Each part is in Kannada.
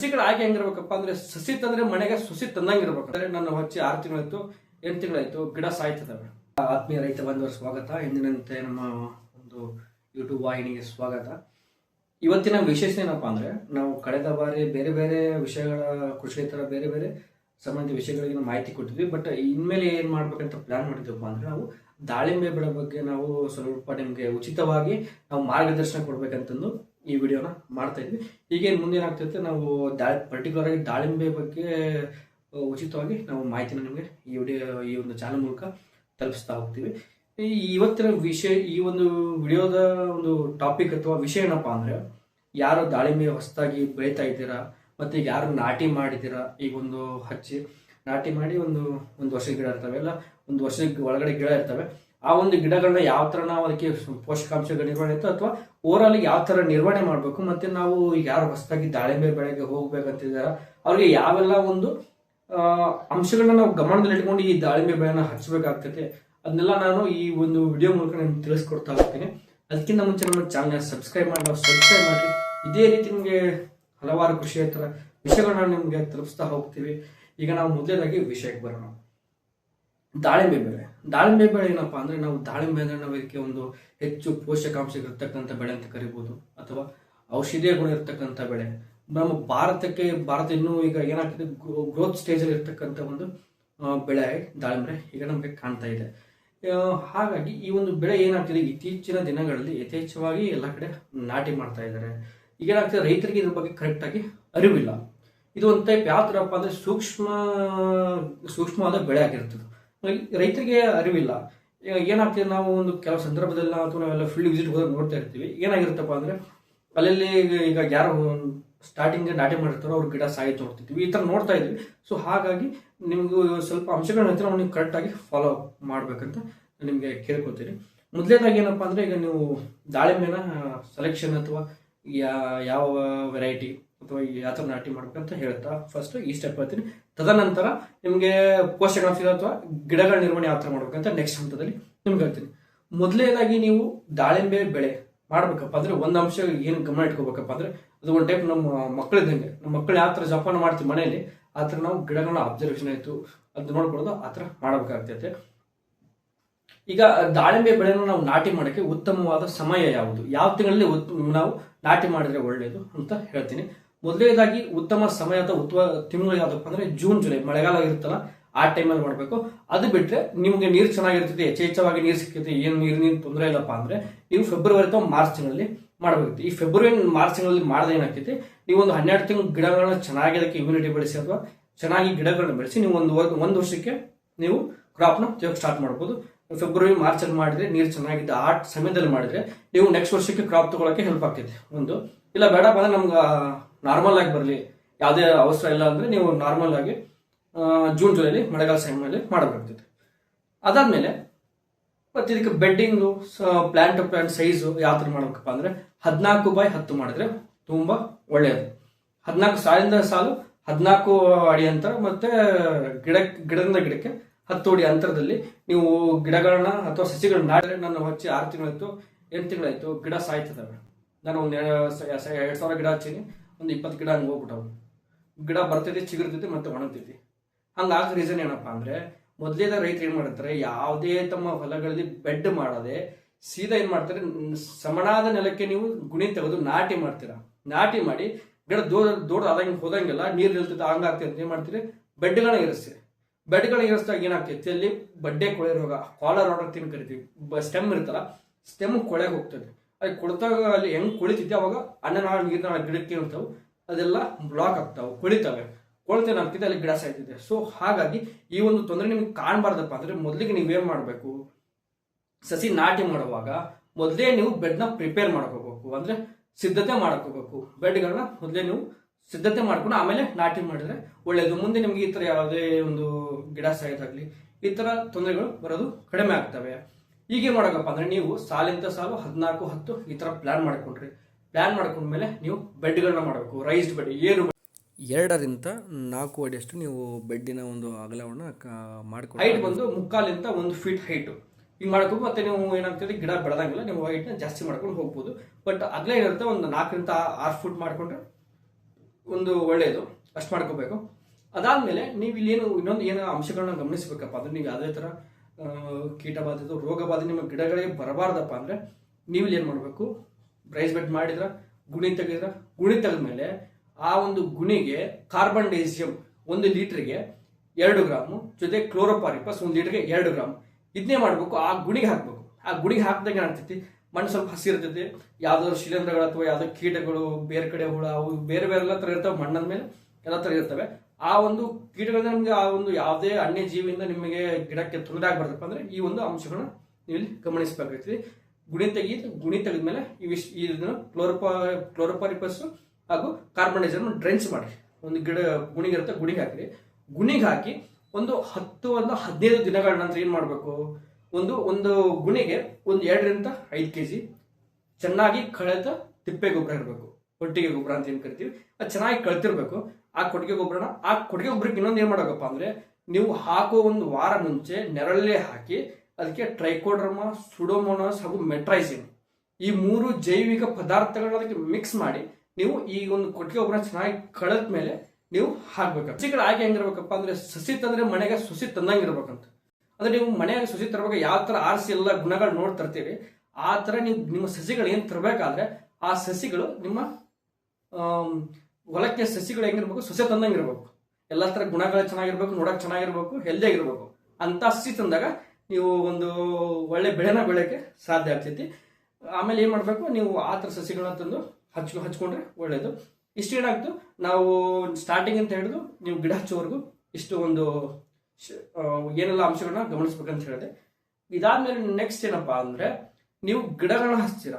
ಸಸಿಗಳ ಹಾಗೆ ಹೆಂಗಿರ್ಬೇಕಪ್ಪ ಅಂದ್ರೆ ಸಸಿ ತಂದ್ರೆ ಮನೆಗೆ ಸುಸಿ ತಂದಂಗೆ ಇರ್ಬೇಕು ಅಂದ್ರೆ ನನ್ನ ಹಚ್ಚಿ ಆರು ತಿಂಗಳಾಯ್ತು, ಎಂಟು ತಿಂಗಳಾಯ್ತು, ಗಿಡ ಸಾಯ್ತದವೆ. ಆತ್ಮೀಯ ರೈತ ಬಂದವರ ಸ್ವಾಗತ. ಎಂದಿನಂತೆ ನಮ್ಮ ಒಂದು ಯೂಟ್ಯೂಬ್ ವಾಹಿನಿಗೆ ಸ್ವಾಗತ. ಇವತ್ತಿನ ವಿಶೇಷ ಏನಪ್ಪ ಅಂದ್ರೆ, ನಾವು ಕಳೆದ ಬಾರಿ ಬೇರೆ ಬೇರೆ ವಿಷಯಗಳ ಕೃಷಿಯೇತರ ಬೇರೆ ಬೇರೆ ಸಂಬಂಧಿತ ವಿಷಯಗಳಿಗೆ ನಾವು ಮಾಹಿತಿ ಕೊಟ್ಟಿದ್ವಿ. ಬಟ್ ಇನ್ಮೇಲೆ ಏನ್ ಮಾಡ್ಬೇಕಂತ ಪ್ಲಾನ್ ಮಾಡಿದ್ವಪ್ಪ ಅಂದ್ರೆ, ನಾವು ದಾಳಿಂಬೆ ಬೆಳೆ ಬಗ್ಗೆ ನಾವು ಸ್ವಲ್ಪ ನಿಮಗೆ ಉಚಿತವಾಗಿ ನಾವು ಮಾರ್ಗದರ್ಶನ ಕೊಡ್ಬೇಕಂತಂದು ಈ ವಿಡಿಯೋನ ಮಾಡ್ತಾ ಇದ್ವಿ. ಈಗೇನು ಮುಂದೆ ಏನಾಗ್ತೈತೆ ನಾವು ದಾಳಿ ಪರ್ಟಿಕ್ಯುಲರ್ ಆಗಿ ದಾಳಿಂಬೆ ಬಗ್ಗೆ ಉಚಿತವಾಗಿ ನಾವು ಮಾಹಿತಿನ ನಿಮಗೆ ಈ ವಿಡಿಯೋ, ಈ ಒಂದು ಚಾನಲ್ ಮೂಲಕ ತಲುಪಿಸ್ತಾ ಹೋಗ್ತೀವಿ. ಇವತ್ತಿನ ವಿಷಯ, ಈ ಒಂದು ವಿಡಿಯೋದ ಒಂದು ಟಾಪಿಕ್ ಅಥವಾ ವಿಷಯ ಏನಪ್ಪ ಅಂದರೆ, ಯಾರು ದಾಳಿಂಬೆ ಹೊಸದಾಗಿ ಬೆಳೀತಾ ಇದ್ದೀರಾ, ಮತ್ತೆ ಯಾರು ನಾಟಿ ಮಾಡಿದ್ದೀರಾ, ಈಗ ಒಂದು ಹಚ್ಚಿ ನಾಟಿ ಮಾಡಿ ಒಂದು ಒಂದು ವರ್ಷದ ಗಿಡ ಇರ್ತವೆ, ಇಲ್ಲ, ಒಂದು ವರ್ಷದ ಒಳಗಡೆ ಗಿಡ ಇರ್ತವೆ ಆ ಒಂದು ಗಿಡಗಳನ್ನ ಯಾವ ಥರ ನಾವು ಅದಕ್ಕೆ ಪೋಷಕಾಂಶಗಳ ನಿರ್ವಹಣೆ ಇತ್ತು ಅಥವಾ ಓವರಾಲ್ ಯಾವ ತರ ನಿರ್ವಹಣೆ ಮಾಡಬೇಕು, ಮತ್ತೆ ನಾವು ಯಾರು ಹೊಸದಾಗಿ ದಾಳಿಂಬೆ ಬೆಳೆಗೆ ಹೋಗ್ಬೇಕಂತಿದ್ದಾರೋ, ಅವ್ರಿಗೆ ಯಾವೆಲ್ಲ ಒಂದು ಅಂಶಗಳನ್ನ ನಾವು ಗಮನದಲ್ಲಿ ಇಟ್ಕೊಂಡು ಈ ದಾಳಿಂಬೆ ಬೆಳೆನ ಹಚ್ಚಬೇಕಾಗ್ತೈತೆ ಅದನ್ನೆಲ್ಲ ನಾನು ಈ ಒಂದು ವಿಡಿಯೋ ಮೂಲಕ ನಿಮ್ಗೆ ತಿಳಿಸ್ಕೊಡ್ತಾ ಹೋಗ್ತೀನಿ. ಅದಕ್ಕಿಂತ ಮುಂಚೆ ನಮ್ಮ ಚಾನಲ್ ಸಬ್ಸ್ಕ್ರೈಬ್ ಮಾಡಿ, ನಾವು ಸಬ್ಸ್ಕ್ರೈಬ್ ಮಾಡಿ, ಇದೇ ರೀತಿ ನಿಮಗೆ ಹಲವಾರು ಕೃಷಿಯೇತರ ವಿಷಯಗಳನ್ನ ನಿಮಗೆ ತಲುಪಿಸ್ತಾ ಹೋಗ್ತೀವಿ. ಈಗ ನಾವು ಮೊದಲೇದಾಗಿ ವಿಷಯಕ್ಕೆ ಬರೋಣ. ದಾಳಿಂಬೆ ಬೆಳೆ. ದಾಳಿಂಬೆ ಬೆಳೆ ಏನಪ್ಪ ಅಂದ್ರೆ ನಾವು ದಾಳಿಂಬೆ ಅಂದ್ರೆ ನಾವು ಇದಕ್ಕೆ ಒಂದು ಹೆಚ್ಚು ಪೋಷಕಾಂಶ ಇರತಕ್ಕಂಥ ಬೆಳೆ ಅಂತ ಕರಿಬಹುದು ಅಥವಾ ಔಷಧೀಯ ಗುಣ ಇರತಕ್ಕಂಥ ಬೆಳೆ. ನಮ್ಮ ಭಾರತಕ್ಕೆ, ಭಾರತ ಇನ್ನೂ ಈಗ ಏನಾಗ್ತಿದೆ? ಗ್ರೋತ್ ಸ್ಟೇಜ್ ಅಲ್ಲಿ ಇರ್ತಕ್ಕಂಥ ಒಂದು ಬೆಳೆ ದಾಳಿಂಬೆ ಈಗ ನಮಗೆ ಕಾಣ್ತಾ ಇದೆ. ಹಾಗಾಗಿ ಈ ಒಂದು ಬೆಳೆ ಏನಾಗ್ತಿದೆ? ಇತ್ತೀಚಿನ ದಿನಗಳಲ್ಲಿ ಯಥೇಚ್ಛವಾಗಿ ಎಲ್ಲ ಕಡೆ ನಾಟಿ ಮಾಡ್ತಾ ಇದ್ದಾರೆ. ಈಗ ಏನಾಗ್ತಿದೆ? ರೈತರಿಗೆ ಇದ್ರ ಬಗ್ಗೆ ಕರೆಕ್ಟ್ ಆಗಿ ಅರಿವಿಲ್ಲ. ಇದು ಒಂದು ಟೈಪ್ ಯಾವ ಥರಪ್ಪ ಅಂದ್ರೆ ಸೂಕ್ಷ್ಮ, ಸೂಕ್ಷ್ಮವಾದ ಬೆಳೆ ಆಗಿರ್ತದೆ. ರೈತರಿಗೆ ಅರಿವಿಲ್ಲ. ಏನಾಗ್ತಿದೆ, ನಾವು ಒಂದು ಕೆಲವು ಸಂದರ್ಭದಲ್ಲಿ ಅಥವಾ ನಾವೆಲ್ಲ ಫುಲ್ ವಿಸಿಟ್ ಹೋದಾಗ ನೋಡ್ತಾ ಇರ್ತೀವಿ. ಏನಾಗಿರುತ್ತಪ್ಪ ಅಂದ್ರೆ, ಅಲ್ಲಲ್ಲಿ ಈಗ- ಯಾರು ಸ್ಟಾರ್ಟಿಂಗ್ ನಾಟಿ ಮಾಡಿರ್ತಾರೋ ಅವ್ರ ಗಿಡ ಸಾಯಿ ನೋಡ್ತಿದ್ವಿ ಈ ಥರ ನೋಡ್ತಾ ಇದ್ವಿ. ಸೊ ಹಾಗಾಗಿ ನಿಮಗೂ ಸ್ವಲ್ಪ ಅಂಶಗಳನ್ನ ನಾವು ನೀವು ಕರೆಕ್ಟಾಗಿ ಫಾಲೋ ಮಾಡ್ಬೇಕಂತ ನಿಮಗೆ ಕೇಳ್ಕೊತೀನಿ ಮೊದಲೇದಾಗಿ ಏನಪ್ಪ ಅಂದ್ರೆ, ಈಗ ನೀವು ದಾಳಿಂಬೆನ ಸೆಲೆಕ್ಷನ್ ಅಥವಾ ಯಾವ ವೆರೈಟಿ ಯಾವ ಥರ ನಾಟಿ ಮಾಡ್ಬೇಕಂತ ಹೇಳ್ತಾ ಫಸ್ಟ್ ಈ ಸ್ಟೆಪ್ ಹೇಳ್ತೀನಿ. ತದನಂತರ ನಿಮಗೆ ಪೋಷಕಾಂಶ ಅಥವಾ ಗಿಡಗಳ ನಿರ್ವಹಣೆ ಯಾವ ಥರ ಮಾಡ್ಬೇಕಂತ ನೆಕ್ಸ್ಟ್ ಹಂತದಲ್ಲಿ ನಿಮ್ಗೆ ಹೇಳ್ತೀನಿ. ಮೊದಲನೇದಾಗಿ ನೀವು ದಾಳಿಂಬೆ ಬೆಳೆ ಮಾಡ್ಬೇಕಪ್ಪ ಅಂದ್ರೆ ಒಂದು ಅಂಶ ಏನು ಗಮನ ಇಟ್ಕೋಬೇಕಪ್ಪ ಅಂದ್ರೆ ಅದು ಒಂದು ಟೈಪ್ ನಮ್ಮ ಮಕ್ಕಳಿದ್ದಂಗೆ. ನಮ್ಮ ಮಕ್ಕಳು ಯಾವ ಥರ ಜಪಾನ ಮಾಡ್ತೀವಿ ಮನೆಯಲ್ಲಿ, ಆ ಥರ ನಾವು ಗಿಡಗಳನ್ನ ಅಬ್ಸರ್ವೇಷನ್ ಆಯಿತು ಅದು ನೋಡ್ಕೊಳ್ಳೋದು ಆ ಥರ ಮಾಡಬೇಕಾಗ್ತೈತೆ. ಈಗ ದಾಳಿಂಬೆ ಬೆಳೆಯನ್ನು ನಾವು ನಾಟಿ ಮಾಡೋಕ್ಕೆ ಉತ್ತಮವಾದ ಸಮಯ ಯಾವುದು? ಯಾವ ತಿಂಗಳಲ್ಲಿ ನಾವು ನಾಟಿ ಮಾಡಿದ್ರೆ ಒಳ್ಳೆಯದು ಅಂತ ಹೇಳ್ತೀನಿ. ಮೊದಲನೇದಾಗಿ ಉತ್ತಮ ಸಮಯ ಅಥವಾ ಉತ್ತಮ ತಿಂಗಳು ಯಾವ್ದಪ್ಪ ಅಂದ್ರೆ ಜೂನ್, ಜುಲೈ, ಮಳೆಗಾಲ ಇರುತ್ತಲ್ಲ, ಆ ಟೈಮಲ್ಲಿ ಮಾಡಬೇಕು ಅದು ಬಿಟ್ಟರೆ ನಿಮಗೆ ನೀರು ಚೆನ್ನಾಗಿರ್ತದೆ, ಯಥೇಚ್ಛವಾಗಿ ನೀರು ಸಿಕ್ಕಿದೆ ಏನು ನೀರಿನ ತೊಂದರೆ ಇಲ್ಲಪ್ಪ ಅಂದರೆ ನೀವು ಫೆಬ್ರವರಿ ಅಥವಾ ಮಾರ್ಚ್ ತಿಂಗಳಲ್ಲಿ ಮಾಡಬೇಕು ಈ ಫೆಬ್ರವರಿ ಮಾರ್ಚ್ ತಿಂಗಳಲ್ಲಿ ಮಾಡಿದ್ರೆ ಏನಾಗ್ತೈತಿ? ನೀವು ಒಂದು ಹನ್ನೆರಡು ತಿಂಗಳು ಗಿಡಗಳನ್ನ ಚೆನ್ನಾಗಿ ಅದಕ್ಕೆ ಇಮ್ಯುನಿಟಿ ಬೆಳೆಸಿ ಅಥವಾ ಚೆನ್ನಾಗಿ ಗಿಡಗಳನ್ನ ಬೆಳೆಸಿ ನೀವು ಒಂದು ಒಂದು ವರ್ಷಕ್ಕೆ ನೀವು ಕ್ರಾಪ್ನ ತೆಗೆಯೋಕೆ ಸ್ಟಾರ್ಟ್ ಮಾಡ್ಬೋದು. ಫೆಬ್ರವರಿ ಮಾರ್ಚಲ್ಲಿ ಮಾಡಿದ್ರೆ ನೀರು ಚೆನ್ನಾಗಿದ್ದು ಆ ಸಮಯದಲ್ಲಿ ಮಾಡಿದ್ರೆ ನೀವು ನೆಕ್ಸ್ಟ್ ವರ್ಷಕ್ಕೆ ಕ್ರಾಪ್ ತೊಗೊಳಕ್ಕೆ ಹೆಲ್ಪ್ ಆಗ್ತೈತೆ. ಒಂದು. ಇಲ್ಲ, ಬೇಡಪ್ಪ ಅಂದ್ರೆ ನಮ್ಗೆ ನಾರ್ಮಲ್ ಆಗಿ ಬರಲಿ, ಯಾವುದೇ ಅವಸರ ಇಲ್ಲ ಅಂದರೆ ನೀವು ನಾರ್ಮಲ್ ಆಗಿ ಜೂನ್ ಜುಲೈಲಿ ಮಳೆಗಾಲ ಸಮಯದಲ್ಲಿ ಮಾಡಬೇಕಾಗ್ತೈತೆ ಅದಾದಮೇಲೆ, ಮತ್ತು ಇದಕ್ಕೆ bedding plant to plant size ಯಾವ ಥರ ಮಾಡಬೇಕಪ್ಪ ಅಂದರೆ ಹದಿನಾಲ್ಕು ಬೈ ಹತ್ತು ಮಾಡಿದ್ರೆ ತುಂಬ ಒಳ್ಳೆಯದು ಹದಿನಾಲ್ಕು ಸಾಲಿಂದ ಸಾಲು ಹದಿನಾಲ್ಕು ಅಡಿ ಅಂತರ ಮತ್ತು ಗಿಡ, ಗಿಡದಿಂದ ಗಿಡಕ್ಕೆ ಹತ್ತು ಅಡಿ ಅಂತರದಲ್ಲಿ ನೀವು ಗಿಡಗಳನ್ನ ಅಥವಾ ಸಸಿಗಳನ್ನ ನಾಟಿದ್ರೆ ನಾನು ಹಚ್ಚಿ ಆರು ತಿಂಗಳಾಯ್ತು, ಎಂಟು ತಿಂಗಳಾಯ್ತು ಗಿಡ ಸಾಯ್ತದವೆ ನಾನು ಒಂದು ಎರಡು ಸಾವಿರ ಗಿಡ ಹಚ್ಚೀನಿ. ಒಂದು ಇಪ್ಪತ್ತು ಗಿಡ ಹಂಗೆ ಹೋಗ್ಬಿಟ್ಟವು ಗಿಡ ಬರ್ತೈತಿ, ಚಿಗುರ್ತೈತಿ ಮತ್ತೆ ಒಣಗ್ತೈತಿ. ಹಂಗಾಗ ರೀಸನ್ ಏನಪ್ಪ ಅಂದ್ರೆ, ಮೊದಲೇದ ರೈತರು ಏನು ಮಾಡ್ತಾರೆ ಯಾವುದೇ ತಮ್ಮ ಹೊಲಗಳಲ್ಲಿ ಬೆಡ್ ಮಾಡದೆ ಸೀದಾ ಏನು ಮಾಡ್ತಾರೆ ಸಮನಾದ ನೆಲಕ್ಕೆ ನೀವು ಗುಣಿ ತೆಗೆದು ನಾಟಿ ಮಾಡ್ತೀರಾ. ನಾಟಿ ಮಾಡಿ ಗಿಡ ದೂರ ದೂರ ಆದಂಗೆ ಹೋದಂಗೆಲ್ಲ ನೀರು ನಿಲ್ತೈತೆ ಹಂಗಾಗ್ತೈತೆ ಅಂತ ಏನು ಮಾಡ್ತೀರಿ? ಬೆಡ್ಗಳನ್ನ ಇರಿಸ್ತೀರಿ ಬೆಡ್ಗಳನ್ನ ಇರಿಸಿದಾಗ ಏನಾಗ್ತೈತಿ? ಅಲ್ಲಿ ಬಡ್ಡೆ ಕೊಳೆ ರೋಗ, ಕಾಲರ್ ಆರ್ಡರ್ ತಿನ್ ಕರಿತೀವಿ. ಸ್ಟೆಮ್ ಇರ್ತಲ್ಲ ಸ್ಟೆಮ್ ಕೊಳೆಗೆ ಹೋಗ್ತದೆ. ಅದು ಕೊಡ್ತಾಗ ಅಲ್ಲಿ ಹೆಂಗ್ ಕುಳಿತಿದ್ದೆ ಅವಾಗ ಅನ್ನನಾಳ ನಾಳೆ ಗಿಡಕ್ಕೆ ಇರ್ತಾವೆ. ಅದೆಲ್ಲ ಬ್ಲಾಕ್ ಆಗ್ತಾವೆ, ಕುಳಿತವೆ. ಕೊಳ್ತೇನಾಗ್ತಿದೆ ಅಲ್ಲಿ ಗಿಡ ಸಾಯ್ತಿದೆ ಸೊ ಹಾಗಾಗಿ ಈ ಒಂದು ತೊಂದರೆ ನಿಮ್ಗೆ ಕಾಣಬಾರ್ದಪ್ಪ ಅಂದ್ರೆ ಮೊದಲಿಗೆ ನೀವೇನ್ ಮಾಡಬೇಕು? ಸಸಿ ನಾಟಿ ಮಾಡುವಾಗ ಮೊದಲೇ ನೀವು ಬೆಡ್ನ ಪ್ರಿಪೇರ್ ಮಾಡ್ಕೋಬೇಕು ಅಂದ್ರೆ ಸಿದ್ಧತೆ ಮಾಡ್ಕೋಬೇಕು ಬೆಡ್ಗಳನ್ನ ಮೊದಲೇ ನೀವು ಸಿದ್ಧತೆ ಮಾಡ್ಕೊಂಡು ಆಮೇಲೆ ನಾಟಿ ಮಾಡಿದ್ರೆ ಒಳ್ಳೆಯದು ಮುಂದೆ ನಿಮಗೆ ಈ ತರ ಯಾವುದೇ ಒಂದು ಗಿಡ ಸಾಯೋದಾಗಲಿ ಈ ತರ ತೊಂದರೆಗಳು ಬರೋದು ಕಡಿಮೆ ಆಗ್ತವೆ. ಹೀಗೆ ಮಾಡಬೇಕಪ್ಪ ಅಂದ್ರೆ ನೀವು ಸಾಲಿಂದ ಸಾಲು ಹದಿನಾಲ್ಕು ಹತ್ತು ಈ ತರ ಪ್ಲಾನ್ ಮಾಡ್ಕೊಂಡ್ರಿ. ಪ್ಲಾನ್ ಮಾಡ್ಕೊಂಡ್ಮೇಲೆ ನೀವು ಬೆಡ್ಗಳನ್ನ ಮಾಡಬೇಕು ರೈಸ್ಡ್ ಬೆಡ್ ಏನು ಎರಡರಿಂದ ನಾಲ್ಕು ಅಡಿಯಷ್ಟು ನೀವು ಬೆಡ್ಡಿನ ಒಂದು ಅಗಲವನ್ನು ಮಾಡ್ಕೊ ಹೈಟ್ ಬಂದು ಮುಕ್ಕಾಲಿಂದ ಒಂದು ಫೀಟ್ ಹೈಟ್ ಹಿಂಗೆ ಮಾಡ್ಕೊಂಡು ಮತ್ತೆ ನೀವು ಏನಾಗ್ತದೆ ಗಿಡ ಬೆಳೆದಂಗಿಲ್ಲ ನೀವು ಹೈಟ್ನ ಜಾಸ್ತಿ ಮಾಡ್ಕೊಂಡು ಹೋಗ್ಬೋದು. ಬಟ್ ಅಗಲ ಏನಿರುತ್ತೆ ಒಂದು ನಾಲ್ಕರಿಂದ ಆರು ಫುಟ್ ಮಾಡ್ಕೊಂಡ್ರೆ ಒಂದು ಒಳ್ಳೆಯದು ಅಷ್ಟು ಮಾಡ್ಕೋಬೇಕು. ಅದಾದಮೇಲೆ ನೀವು ಇಲ್ಲೇನು ಇನ್ನೊಂದು ಏನು ಅಂಶಗಳನ್ನ ಗಮನಿಸಬೇಕಪ್ಪ ಅಂದರೆ ನೀವು ಯಾವುದೇ ಥರ ಆ, ಕೀಟ ಬಾಧಿತ ರೋಗ ಬಾಧೆ ನಿಮ್ಮ ಗಿಡಗಳಿಗೆ ಬರಬಾರ್ದಪ್ಪ ಅಂದ್ರೆ ನೀವು ಏನು ಮಾಡಬೇಕು? ಬ್ರೈಸ್ ಬೆಡ್ ಮಾಡಿದ್ರ ಗುಣಿ ತೆಗೆದ್ರ ಗುಣಿ ತೆಗೆದ್ಮೇಲೆ ಆ ಒಂದು ಗುಣಿಗೆ ಕಾರ್ಬನ್ ಡೈಸಿಯಂ ಒಂದು ಲೀಟ್ರಿಗೆ ಎರಡು ಗ್ರಾಮು ಜೊತೆ ಕ್ಲೋರೋಪಾರಿಪಸ್ ಒಂದು ಲೀಟರ್ಗೆ ಎರಡು ಗ್ರಾಮ್ ಇದನ್ನೇ ಮಾಡಬೇಕು ಆ ಗುಣಿಗೆ ಹಾಕಬೇಕು. ಆ ಗುಣಿಗೆ ಹಾಕಿದಾಗ ಏನಾಗ್ತೈತಿ? ಮಣ್ಣು ಸ್ವಲ್ಪ ಹಸಿರ್ತೈತಿ ಯಾವ್ದಾದ್ರು ಶಿಲೀಂಧ್ರಗಳು ಅಥವಾ ಯಾವ್ದೋ ಕೀಟಗಳು ಬೇರೆ ಕಡೆ ಹುಳ ಅವು ಬೇರೆ ಬೇರೆ ಎಲ್ಲ ಥರ ಇರ್ತವೆ. ಮಣ್ಣದ ಮೇಲೆ ಎಲ್ಲ ಥರ ಇರ್ತವೆ. ಆ ಒಂದು ಕೀಟಗಳಿಂದ ನಿಮಗೆ ಆ ಒಂದು ಯಾವುದೇ ಅನ್ಯ ಜೀವಿಯಿಂದ ನಿಮಗೆ ಗಿಡಕ್ಕೆ ತೊಂದರೆ ಆಗ್ಬಾರ್ದಪ್ಪ ಅಂದ್ರೆ ಈ ಒಂದು ಅಂಶಗಳನ್ನ ನೀವು ಇಲ್ಲಿ ಗಮನಿಸಬೇಕಾಗ್ತದೆ. ಗುಣಿ ತೆಗೀತು ಗುಣಿ ತೆಗೆದ್ಮೇಲೆ ಈ ಇದನ್ನು ಕ್ಲೋರೋಪಾ, ಕ್ಲೋರೋಪಾರಿಪಸ್ ಹಾಗೂ ಕಾರ್ಬನ್ ಡೈಆಕ್ಸೈಡ್ ಡ್ರೆಂಚ್ ಮಾಡಿ. ಒಂದು ಗಿಡ ಗುಣಿಗಿರುತ್ತೆ ಗುಣಿಗೆ ಹಾಕಿರಿ. ಗುಣಿಗೆ ಹಾಕಿ ಒಂದು ಹತ್ತು ಒಂದು ಹದಿನೈದು ದಿನಗಳ ನಂತರ ಏನು ಮಾಡಬೇಕು? ಒಂದು ಒಂದು ಗುಣಿಗೆ ಒಂದು ಎರಡರಿಂದ ಐದು ಕೆ ಜಿ ಚೆನ್ನಾಗಿ ಕಳೆದ ತಿಪ್ಪೆ ಗೊಬ್ಬರ ಇರಬೇಕು ಕೊಟ್ಟಿಗೆ ಗೊಬ್ಬರ ಅಂತ ಏನು ಕರಿತೀವಿ? ಅದು ಚೆನ್ನಾಗಿ ಕಳ್ತಿರ್ಬೇಕು. ಆ ಕೊಟ್ಟಿಗೆ ಗೊಬ್ಬರನ, ಆ ಕೊಟ್ಟಿಗೆ ಗೊಬ್ಬರಕ್ಕೆ ಇನ್ನೊಂದು ಏನು ಮಾಡಬೇಕಪ್ಪ ಅಂದ್ರೆ ನೀವು ಹಾಕೋ ಒಂದು ವಾರ ಮುಂಚೆ ನೆರಳಲ್ಲೇ ಹಾಕಿ ಅದಕ್ಕೆ ಟ್ರೈಕೋಡ್ರಮ, ಸುಡೋಮೋನಸ್ ಹಾಗೂ ಮೆಟ್ರೈಸಿನ್ ಈ ಮೂರು ಜೈವಿಕ ಪದಾರ್ಥಗಳನ್ನ ಅದಕ್ಕೆ ಮಿಕ್ಸ್ ಮಾಡಿ ನೀವು ಈ ಒಂದು ಕೊಟ್ಟಿಗೆ ಗೊಬ್ಬರ ಚೆನ್ನಾಗಿ ಕಳೆದ ಮೇಲೆ ನೀವು ಹಾಕ್ಬೇಕು ಸಸಿಗಳು ಹಾಗೆ ಹೆಂಗಿರ್ಬೇಕಪ್ಪ ಅಂದ್ರೆ ಸಸಿ ತಂದ್ರೆ ಮನೆಗೆ ಸಸಿ ತಂದಂಗೆ ಇರ್ಬೇಕಂತ ಅಂದ್ರೆ ನೀವು ಮನೆಯಾಗ ಸಸಿ ತರಬೇಕು, ಯಾವ ತರ ಆರಿಸಿ ಎಲ್ಲ ಗುಣಗಳು ನೋಡಿ ತರ್ತೀರಿ, ಆ ತರ ನೀವು ನಿಮ್ಮ ಸಸಿಗಳು ಏನ್ ತರಬೇಕಾದ್ರೆ ಆ ಸಸಿಗಳು ನಿಮ್ಮ ಹೊಲಕ್ಕೆ ಸಸಿಗಳು ಹೆಂಗಿರ್ಬೇಕು, ಸೊಸೆ ತಂದಂಗಿರ್ಬೇಕು. ಎಲ್ಲ ತರ ಗುಣಗಳು ಚೆನ್ನಾಗಿರ್ಬೇಕು, ನೋಡಕ್ ಚೆನ್ನಾಗಿರ್ಬೇಕು ಹೆಲ್ದಿ ಆಗಿರ್ಬೇಕು. ಅಂತ ಸಸಿ ತಂದಾಗ ನೀವು ಒಂದು ಒಳ್ಳೆ ಬೆಳೆನ ಬೆಳೆಯಕ್ಕೆ ಸಾಧ್ಯ ಆಗ್ತೈತಿ. ಆಮೇಲೆ ಏನು ಮಾಡಬೇಕು, ನೀವು ಆ ತರ ಸಸಿಗಳನ್ನ ತಂದು ಹಚ್ ಹಚ್ಕೊಂಡ್ರೆ ಒಳ್ಳೇದು. ಇಷ್ಟು ಏನಾಗ್ತು, ನಾವು ಸ್ಟಾರ್ಟಿಂಗ್ ಅಂತ ಹಿಡಿದು ನೀವು ಗಿಡ ಹಚ್ಚೋವರೆಗೂ ಇಷ್ಟು ಒಂದು ಏನೆಲ್ಲ ಅಂಶಗಳನ್ನ ಗಮನಿಸ್ಬೇಕಂತ ಹೇಳಿದೆ. ಇದಾದ್ಮೇಲೆ ನೆಕ್ಸ್ಟ್ ಏನಪ್ಪಾ ಅಂದ್ರೆ, ನೀವು ಗಿಡಗಳನ್ನ ಹಚ್ತೀರ?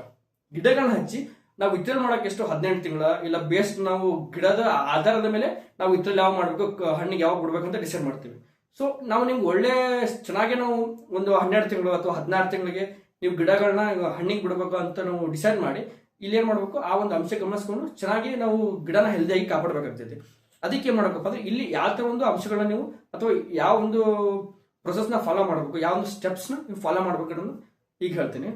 ಗಿಡಗಳನ್ನ ಹಚ್ಚಿ ನಾವು ವಿತರಣೆ ಮಾಡಕ್ಕೆ ಎಷ್ಟು ಹದಿನೆಂಟು ತಿಂಗಳ, ಇಲ್ಲ ಬೇಸ್ ನಾವು ಗಿಡದ ಆಧಾರದ ಮೇಲೆ ನಾವು ಇದ್ರಲ್ಲಿ ಯಾವ ಮಾಡಬೇಕು ಹಣ್ಣಿಗೆ ಯಾವಾಗ ಬಿಡ್ಬೇಕು ಅಂತ ಡಿಸೈಡ್ ಮಾಡ್ತೀವಿ. ಸೊ ನಾವು ನಿಮ್ಗೆ ಒಳ್ಳೆ ಚೆನ್ನಾಗಿ ನಾವು ಒಂದು ಹನ್ನೆರಡು ತಿಂಗಳು ಅಥವಾ ಹದಿನಾರು ತಿಂಗಳಿಗೆ ನೀವು ಗಿಡಗಳನ್ನ ಹಣ್ಣಿಗೆ ಬಿಡಬೇಕು ಅಂತ ನಾವು ಡಿಸೈಡ್ ಮಾಡಿ, ಇಲ್ಲಿ ಏನ್ ಮಾಡ್ಬೇಕು, ಆ ಒಂದು ಅಂಶ ಗಮನಿಸ್ಕೊಂಡು ಚೆನ್ನಾಗಿ ನಾವು ಗಿಡನ ಹೆಲ್ದಿಯಾಗಿ ಕಾಪಾಡಬೇಕಾಗ್ತೈತಿ. ಅದಕ್ಕೆ ಏನ್ ಮಾಡ್ಬೇಕಪ್ಪ ಅಂದ್ರೆ, ಇಲ್ಲಿ ಯಾವ ಥರ ಒಂದು ಅಂಶಗಳನ್ನ ನೀವು ಅಥವಾ ಯಾವ ಒಂದು ಪ್ರೊಸೆಸ್ನ ಫಾಲೋ ಮಾಡಬೇಕು, ಯಾವ ಒಂದು ಸ್ಟೆಪ್ಸ್ನ ನೀವು ಫಾಲೋ ಮಾಡ್ಬೇಕು ಅನ್ನೋದು ಈಗ ಹೇಳ್ತೀನಿ.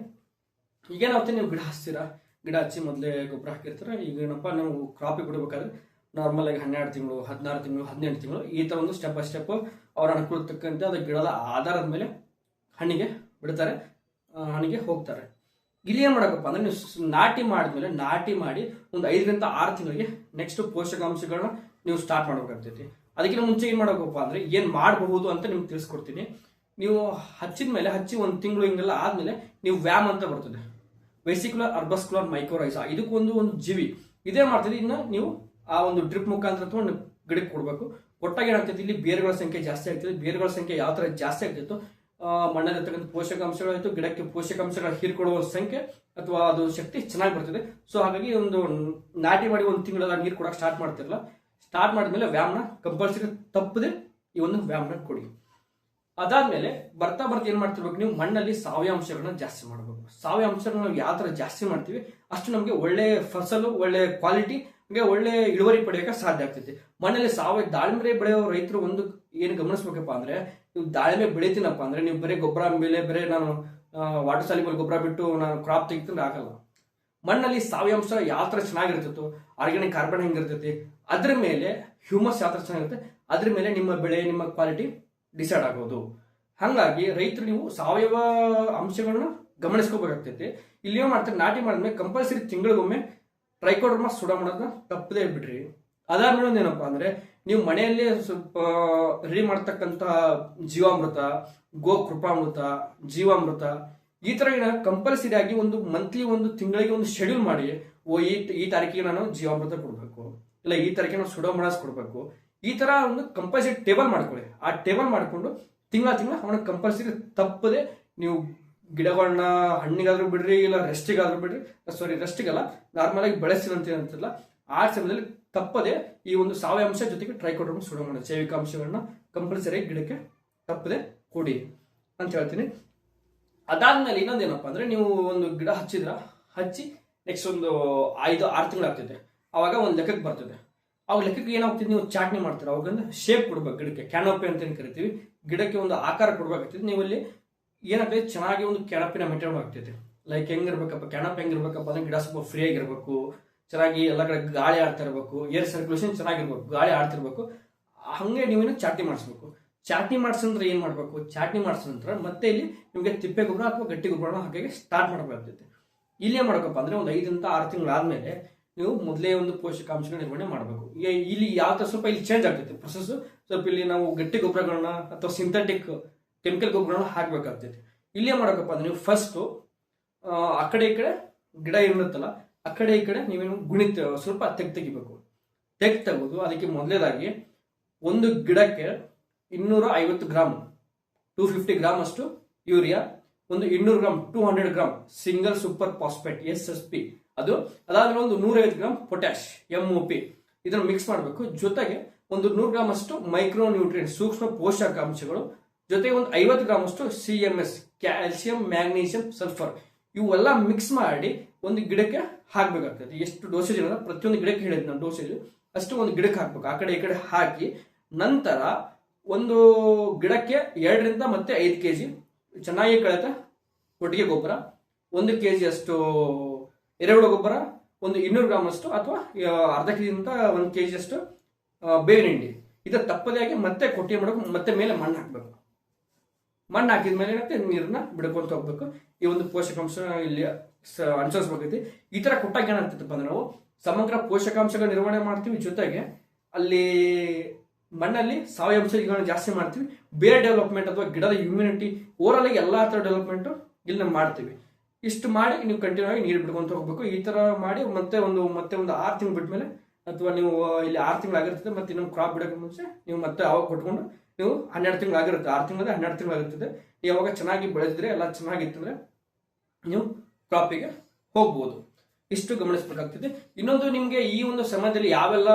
ಈಗೇನಾಗುತ್ತೆ ನೀವು ಗಿಡ ಹಚ್ತೀರಾ? ಗಿಡ ಹಚ್ಚಿ ಮೊದಲೇ ಗೊಬ್ಬರ ಹಾಕಿರ್ತಾರೆ. ಈಗ ಏನಪ್ಪ, ನಾವು ಕ್ರಾಪಿಗೆ ಬಿಡಬೇಕಾದ್ರೆ ನಾರ್ಮಲ್ ಆಗಿ ಹನ್ನೆರಡು ತಿಂಗಳು, ಹದಿನಾರು ತಿಂಗಳು, ಹದಿನೆಂಟು ತಿಂಗಳು ಈ ಥರ ಒಂದು ಸ್ಟೆಪ್ ಬೈ ಸ್ಟೆಪ್ ಅವ್ರ ಅನುಕೂಲ ತಕ್ಕಂತೆ ಅದು ಗಿಡದ ಆಧಾರದ ಮೇಲೆ ಹಣ್ಣಿಗೆ ಬಿಡ್ತಾರೆ ಹಣ್ಣಿಗೆ ಹೋಗ್ತಾರೆ. ಇಲ್ಲಿ ಏನು ಮಾಡಬೇಕಪ್ಪ ಅಂದರೆ ನೀವು ನಾಟಿ ಮಾಡಿದ್ಮೇಲೆ ನಾಟಿ ಮಾಡಿ ಒಂದು ಐದರಿಂದ ಆರು ತಿಂಗಳಿಗೆ ನೆಕ್ಸ್ಟ್ ಪೋಷಕಾಂಶಗಳನ್ನ ನೀವು ಸ್ಟಾರ್ಟ್ ಮಾಡ್ಬೇಕಾಗ್ತೈತಿ. ಅದಕ್ಕಿಂತ ಮುಂಚೆ ಏನು ಮಾಡಬೇಕಪ್ಪ ಅಂದರೆ ಏನು ಮಾಡಬಹುದು ಅಂತ ನಿಮ್ಗೆ ತಿಳಿಸ್ಕೊಡ್ತೀನಿ. ನೀವು ಹಚ್ಚಿದ ಮೇಲೆ ಹಚ್ಚಿ ಒಂದು ತಿಂಗಳು ಹಿಂಗೆಲ್ಲ ಆದಮೇಲೆ ನೀವು ವ್ಯಾಮ್ ಅಂತ ಬರ್ತದೆ. ವೆಸಿಕ್ಯುಲರ್ ಅರ್ಬಸ್ಕ್ಯುಲರ್ ಮೈಕ್ರೋರೈಸ ಇದಕ್ಕೊಂದು ಒಂದು ಜೀವಿ. ಇದೇ ಮಾಡ್ತದೆ ಇನ್ನು ನೀವು ಆ ಒಂದು ಡ್ರಿಪ್ ಮುಖಾಂತರ ತಗೊಂಡು ಗಿಡಕ್ಕೆ ಕೊಡಬೇಕು. ಒಟ್ಟಾಗಿ ಏನಾಗ್ತೈತಿ ಇಲ್ಲಿ ಬೇರುಗಳ ಸಂಖ್ಯೆ ಜಾಸ್ತಿ ಆಗ್ತದೆ ಬೇರುಗಳ ಸಂಖ್ಯೆ ಯಾವ ಥರ ಜಾಸ್ತಿ ಆಗ್ತಿತ್ತು? ಮಣ್ಣಲ್ಲಿರ್ತಕ್ಕಂಥ ಪೋಷಕಾಂಶಗಳಾಯಿತು, ಗಿಡಕ್ಕೆ ಪೋಷಕಾಂಶಗಳ ಹೀರ್ಕೊಡುವ ಸಂಖ್ಯೆ ಅಥವಾ ಅದು ಶಕ್ತಿ ಚೆನ್ನಾಗಿ ಬರ್ತದೆ. ಸೊ ಹಾಗಾಗಿ ಒಂದು ನಾಟಿ ಮಾಡಿ ಒಂದು ತಿಂಗಳ ನೀರು ಕೊಡಕ್ಕೆ ಸ್ಟಾರ್ಟ್ ಮಾಡ್ತಿರಲ್ಲ. ಸ್ಟಾರ್ಟ್ ಮಾಡಿದ್ಮೇಲೆ ವ್ಯಾಮ್ನ ಕಂಪಲ್ಸರಿ ತಪ್ಪದೆ ಈ ಒಂದು ವ್ಯಾಮ್ನ ಕೊಡಿ. ಅದಾದ್ಮೇಲೆ ಬರ್ತಾ ಬರ್ತಾ ಏನು ಮಾಡ್ತಿರ್ಬೇಕು? ನೀವು ಮಣ್ಣಲ್ಲಿ ಸಾವಯವ ಅಂಶಗಳನ್ನ ಜಾಸ್ತಿ ಮಾಡಬೇಕು. ಸಾವಯವ ಅಂಶನ ನಾವು ಯಾವ ಥರ ಜಾಸ್ತಿ ಮಾಡ್ತೀವಿ, ಅಷ್ಟು ನಮಗೆ ಒಳ್ಳೆ ಫಸಲು, ಒಳ್ಳೆ ಕ್ವಾಲಿಟಿ ನಮಗೆ ಒಳ್ಳೆ ಇಳುವರಿ ಪಡೆಯೋಕೆ ಸಾಧ್ಯ ಆಗ್ತೈತಿ. ಮಣ್ಣಲ್ಲಿ ಸಾವಯವ ದಾಳಿಂಬೆ ಬೆಳೆಯೋ ರೈತರು ಒಂದು ಏನು ಗಮನಿಸ್ಬೇಕಪ್ಪ ಅಂದ್ರೆ, ನೀವು ದಾಳಿಂಬೆ ಬೆಳಿತೀನಪ್ಪ ಅಂದ್ರೆ ನೀವು ಬರೀ ಗೊಬ್ಬರ ಮೇಲೆ ಬರೀ ನಾನು ವಾಟರ್ ಮೇಲೆ ಗೊಬ್ಬರ ಬಿಟ್ಟು ನಾನು ಕ್ರಾಪ್ ತೆಗಿತಂದ್ರೆ ಆಗಲ್ಲ. ಮಣ್ಣಲ್ಲಿ ಸಾವಯವ ಅಂಶ ಯಾವ ಥರ ಚೆನ್ನಾಗಿರ್ತಿತ್ತು ಆರ್ಗ್ಯಾನಿಕ್ ಕಾರ್ಬನ್ ಹೆಂಗಿರ್ತೈತಿ, ಅದ್ರ ಮೇಲೆ ಹ್ಯೂಮಸ್ ಯಾವ ಥರ ಚೆನ್ನಾಗಿರುತ್ತೆ, ಅದ್ರ ಮೇಲೆ ನಿಮ್ಮ ಬೆಳೆ, ನಿಮ್ಮ ಕ್ವಾಲಿಟಿ ಡಿಸೈಡ್ ಆಗೋದು. ಹಾಗಾಗಿ ರೈತರು ನೀವು ಸಾವಯವ ಅಂಶಗಳನ್ನ ಗಮನಿಸ್ಕೋಬೇಕಾಗ್ತೈತಿ ಇಲ್ಲಿ ಏನ್ ಮಾಡ್ತಾರೆ, ನಾಟಿ ಮಾಡಿದ್ಮೇಲೆ ಕಂಪಲ್ಸರಿ ತಿಂಗಳಿಗೊಮ್ಮೆ ಟ್ರೈಕೋಡರ್ಮಾ ಸುಡ ಮಾಡೋದನ್ನ ತಪ್ಪದೇ ಬಿಡ್ರಿ ಅದಾದ್ಮೇಲೆ ಏನಪ್ಪಾ ಅಂದ್ರೆ, ನೀವು ಮನೆಯಲ್ಲೇ ಸ್ವಲ್ಪ ರೆಡಿ ಮಾಡ್ತಕ್ಕಂತ ಜೀವಾಮೃತ ಗೋ ಕೃಪಾಮೃತ ಜೀವಾಮೃತ, ಈ ತರ ಕಂಪಲ್ಸರಿ ಆಗಿ ಒಂದು ಮಂತ್ಲಿ ಒಂದು ತಿಂಗಳಿಗೆ ಒಂದು ಶೆಡ್ಯೂಲ್ ಮಾಡಿ, ಓ, ಈ ಈ ತಾರೀಕಿಗೆ ನಾನು ಜೀವಾಮೃತ ಕೊಡಬೇಕು. ಇಲ್ಲ, ಈ ತಾರೀಕಿಗೆ ಸುಡೋ ಸುಡೋಮಣಸ್ ಕೊಡಬೇಕು. ಈ ತರ ಒಂದು ಕಂಪಲ್ಸರಿ ಟೇಬಲ್ ಮಾಡ್ಕೊಳ್ಳಿ. ಆ ಟೇಬಲ್ ಮಾಡಿಕೊಂಡು ತಿಂಗಳ ತಿಂಗಳ ಅವನ ಕಂಪಲ್ಸರಿ ತಪ್ಪದೆ ನೀವು ಗಿಡಗಳನ್ನ ಹಣ್ಣಿಗಾದ್ರೂ ಬಿಡ್ರಿ, ಇಲ್ಲ ರೆಸ್ಟಿಗಾದ್ರೂ ಬಿಡ್ರಿ ಸಾರಿ ರೆಸ್ಟಿಗಲ್ಲ ನಾರ್ಮಲ್ ಆಗಿ ಬೆಳೆಸಿದಂತೆ ಅಂತಿಲ್ಲ ಆ ಸಮಯದಲ್ಲಿ ತಪ್ಪದೆ ಈ ಒಂದು ಸಾವಯವ ಅಂಶ ಜೊತೆಗೆ ಟ್ರೈಕೋಡ್ರಮ್ ಸುಡೋಣ. ಜೈವಿಕ ಅಂಶಗಳನ್ನ ಕಂಪಲ್ಸರಿ ಗಿಡಕ್ಕೆ ತಪ್ಪದೆ ಕೊಡಿ ಅಂತ ಹೇಳ್ತೀನಿ. ಅದಾದ್ಮೇಲೆ ಇನ್ನೊಂದೇನಪ್ಪ ಅಂದ್ರೆ ನೀವು ಒಂದು ಗಿಡ ಹಚ್ಚಿದ್ರ, ಹಚ್ಚಿ ನೆಕ್ಸ್ಟ್ ಒಂದು ಐದು, ಆರು ತಿಂಗಳು ಆಗ್ತದೆ ಅವಾಗ ಒಂದು ಲೆಕ್ಕಕ್ಕೆ ಬರ್ತದೆ. ಅವಾಗ ಲೆಕ್ಕಕ್ಕೆ ಏನಾಗ್ತದೆ ನೀವು ಚಾಟ್ನಿ ಮಾಡ್ತೀರ. ಅವಾಗ ಶೇಪ್ ಕೊಡ್ಬೇಕು ಗಿಡಕ್ಕೆ. ಕ್ಯಾನೋಪಿ ಅಂತ ಏನು ಕರಿತೀವಿ. ಗಿಡಕ್ಕೆ ಒಂದು ಆಕಾರ ಕೊಡ್ಬೇಕಾಗ್ತದೆ ನೀವು ಅಲ್ಲಿ ಏನಾಗ್ತದೆ ಚೆನ್ನಾಗಿ ಒಂದು ಕೆಣಪಿನ ಮೇಂಟೈನ್ ಆಗ್ತೈತೆ. ಲೈಕ್ ಹೆಂಗಿರ್ಬೇಕಪ್ಪ ಕ್ಯಾನಪ್ ಹೆಂಗಿರ್ಬೇಕಪ್ಪ ಅಂದ್ರೆ ಗಿಡ ಸ್ವಲ್ಪ ಫ್ರೀ ಆಗಿರ್ಬೇಕು. ಚೆನ್ನಾಗಿ ಎಲ್ಲ ಕಡೆ ಗಾಳಿ ಆಡ್ತಾ ಇರಬೇಕು. ಏರ್ ಸರ್ಕ್ಯುಲೇಷನ್ ಚೆನ್ನಾಗಿರ್ಬೇಕು. ಗಾಳಿ ಆಡ್ತಿರ್ಬೇಕು ಹಂಗೆ ನೀವೇನು ಚಾಟಿ ಮಾಡಿಸ್ಬೇಕು. ಚಾಟಿ ಮಾಡಿಸಂದ್ರೆ ಏನು ಮಾಡಬೇಕು? ಚಾಟಿ ಮಾಡಿಸಿದ್ರೆ ಮತ್ತೆ ಇಲ್ಲಿ ನಿಮಗೆ ತಿಪ್ಪೆ ಗೊಬ್ಬರ ಅಥವಾ ಗಟ್ಟಿ ಗೊಬ್ಬರನ ಹಾಕಿ ಸ್ಟಾರ್ಟ್ ಮಾಡಬೇಕಾಗ್ತೈತೆ ಇಲ್ಲಿ ಮಾಡ್ಬೇಕಪ್ಪ ಅಂದ್ರೆ ಒಂದು ಐದರಿಂದ ಆರು ತಿಂಗಳಾದ್ಮೇಲೆ ನೀವು ಮೊದಲೇ ಒಂದು ಪೋಷಕಾಂಶಗಳ ನಿರ್ವಹಣೆ ಮಾಡಬೇಕು. ಇಲ್ಲಿ ಯಾವ ಸ್ವಲ್ಪ ಇಲ್ಲಿ ಚೇಂಜ್ ಆಗ್ತೈತೆ. ಪ್ರೊಸೆಸ್ ಸ್ವಲ್ಪ ಇಲ್ಲಿ ನಾವು ಗಟ್ಟಿ ಗೊಬ್ಬರಗಳನ್ನ ಅಥವಾ ಸಿಂಥೆಟಿಕ್ ಕೆಮಿಕಲ್ ಗೊಬ್ಬರಗಳು ಹಾಕಬೇಕಾಗ್ತೈತಿ ಇಲ್ಲೇ ಮಾಡೋಕಪ್ಪ ಅಂದ್ರೆ ನೀವು ಫಸ್ಟು ಆ ಕಡೆ ಈ ಕಡೆ ಗಿಡ ಇರುತ್ತಲ್ಲ, ಆ ಕಡೆ ಈ ಕಡೆ ನೀವೇನು ಗುಣಿತ ಸ್ವಲ್ಪ ತೆಗ್ ತೆಗಿಬೇಕು. ತೆಗ್ ತೆಗೆದು ಅದಕ್ಕೆ ಮೊದಲೇದಾಗಿ ಒಂದು ಗಿಡಕ್ಕೆ ಇನ್ನೂರ ಐವತ್ತು ಗ್ರಾಮ್ ಟೂ ಫಿಫ್ಟಿ ಗ್ರಾಮ್ ಅಷ್ಟು ಯೂರಿಯಾ, ಒಂದು ಇನ್ನೂರು gram two hundred gram single super phosphate S S P ಅದು ಅದಾದ್ಮೇಲೆ ಒಂದು ನೂರೈವತ್ತು gram potash M O P ಇದನ್ನು ಮಿಕ್ಸ್ ಮಾಡಬೇಕು. ಜೊತೆಗೆ ಒಂದು ನೂರು ಗ್ರಾಮ್ ಅಷ್ಟು ಮೈಕ್ರೋ ನ್ಯೂಟ್ರಿಯೆಂಟ್ ಸೂಕ್ಷ್ಮ ಪೋಷಕಾಂಶಗಳು ಜೊತೆಗೆ ಒಂದು ಐವತ್ತು ಗ್ರಾಮ್ ಅಷ್ಟು C M S calcium magnesium sulphur ಇವೆಲ್ಲ ಮಿಕ್ಸ್ ಮಾಡಿ ಒಂದು ಗಿಡಕ್ಕೆ ಹಾಕಬೇಕಾಗ್ತದೆ. ಎಷ್ಟು ಡೋಸೇಜ್ ಇರೋದ ಪ್ರತಿಯೊಂದು ಗಿಡಕ್ಕೆ ಹೇಳಿದ್ ನಾನು ಡೋಸೇಜ್ ಅಷ್ಟು ಒಂದು ಗಿಡಕ್ಕೆ ಹಾಕ್ಬೇಕು. ಆ ಕಡೆ ಈ ಕಡೆ ಹಾಕಿ ನಂತರ ಒಂದು ಗಿಡಕ್ಕೆ ಎರಡರಿಂದ ಮತ್ತೆ ಐದು ಕೆ ಜಿ ಚೆನ್ನಾಗಿ ಕಳೆದ ಕೊಟ್ಟಿಗೆ ಗೊಬ್ಬರ ಒಂದು ಕೆ ಜಿ ಅಷ್ಟು ಎರೆಹುಳ ಗೊಬ್ಬರ ಒಂದು ಇನ್ನೂರು ಗ್ರಾಮ್ ಅಷ್ಟು ಅಥವಾ ಅರ್ಧ ಕೆ ಜಿಂತ ಒಂದು ಕೆ ಜಿ ಅಷ್ಟು ಆ, ಬೇವಿನ ಹಿಂಡಿ. ಇದು ತಪ್ಪದಾಗಿ ಮತ್ತೆ ಕೊಟ್ಟಿಗೆ ಮಾಡಬೇಕು ಮತ್ತೆ ಮೇಲೆ ಮಣ್ಣು ಹಾಕಬೇಕು. ಮಣ್ಣು ಹಾಕಿದ ಮೇಲೆ ಏನಾಗುತ್ತೆ ನೀರನ್ನ ಬಿಡ್ಕೊಂತ ಹೋಗ್ಬೇಕು. ಈ ಒಂದು ಪೋಷಕಾಂಶ ಇಲ್ಲಿ ಅನುಸರಿಸ್ಬೇಕೈತಿ. ಈ ತರ ಕೊಟ್ಟಾಗ ಏನಾಗ್ತೈತಪ್ಪ ಅಂದ್ರೆ ನಾವು ಸಮಗ್ರ ಪೋಷಕಾಂಶಗಳ ನಿರ್ವಹಣೆ ಮಾಡ್ತೀವಿ. ಜೊತೆಗೆ ಅಲ್ಲಿ ಮಣ್ಣಲ್ಲಿ ಸಾವಯವ ಅಂಶಗಳನ್ನು ಜಾಸ್ತಿ ಮಾಡ್ತೀವಿ. ಬೇರೆ ಡೆವಲಪ್ಮೆಂಟ್ ಅಥವಾ ಗಿಡದ ಇಮ್ಯುನಿಟಿ ಓವರಾಲ್ ಆಗಿ ಎಲ್ಲ ತರ ಡೆವಲಪ್ಮೆಂಟ್ ಇಲ್ಲಿ ನಾವು ಮಾಡ್ತೀವಿ. ಇಷ್ಟು ಮಾಡಿ ನೀವು ಕಂಟಿನ್ಯೂ ಆಗಿ ನೀರು ಬಿಡ್ಕೊಂತ ಹೋಗ್ಬೇಕು. ಈ ತರ ಮಾಡಿ ಮತ್ತೆ ಒಂದು ಮತ್ತೆ ಒಂದು ಆರು ತಿಂಗಳು ಬಿಟ್ಮೇಲೆ ಅಥವಾ ನೀವು ಇಲ್ಲಿ ಆರು ತಿಂಗಳಾಗಿರ್ತದೆ ಮತ್ತೆ ಇನ್ನೊಂದು ಕ್ರಾಪ್ ಬಿಡೋಕೆ ಮುಂಚೆ ನೀವು ಮತ್ತೆ ಅವಾಗ ಕೊಟ್ಕೊಂಡು ನೀವು ಹನ್ನೆರಡು ತಿಂಗಳು ಆಗಿರುತ್ತೆ. ಆರು ತಿಂಗಳ ಹನ್ನೆರಡು ತಿಂಗಳು ನೀವು ಅವಾಗ ಚೆನ್ನಾಗಿ ಬೆಳೆದಿದ್ರೆ, ಎಲ್ಲ ಚೆನ್ನಾಗಿತ್ತಂದ್ರೆ ನೀವು ಕ್ರಾಪಿಗೆ ಹೋಗ್ಬೋದು. ಇಷ್ಟು ಗಮನಿಸಬೇಕಾಗ್ತದೆ. ಇನ್ನೊಂದು ನಿಮಗೆ ಈ ಒಂದು ಸಮಯದಲ್ಲಿ ಯಾವೆಲ್ಲ